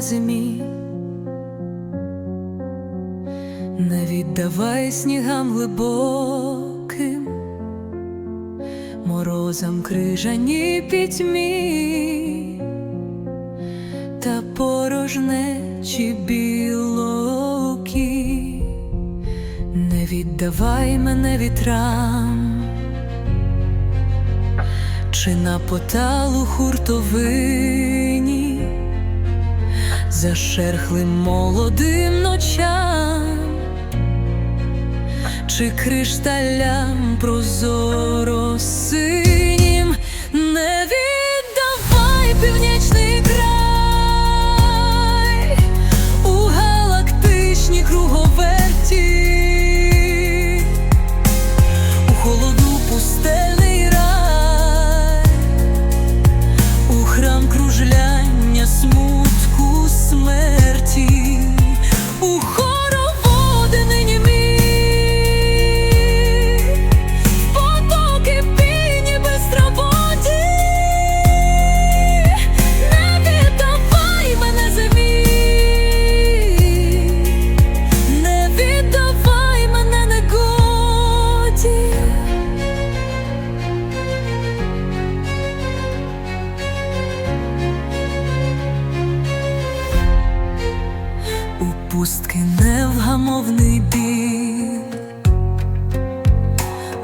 зимі, не віддавай снігам глибоким, морозам крижані пітьмі та порожнечі білокі, не віддавай мене вітрам. Чи на поталу хуртовині, зашерхлим молодим ночам, чи кришталям прозоро У пустки невгамовний біль,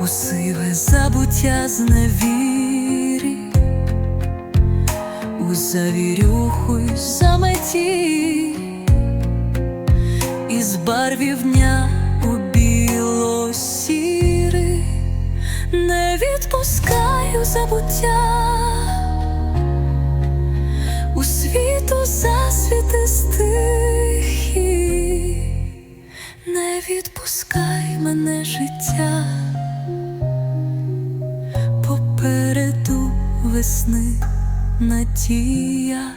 у сиве забуття зневірі, у завірюху й заметі, із барвів у білосіри, не відпускаю забуття не відпускай мене життя, попереду весни надія.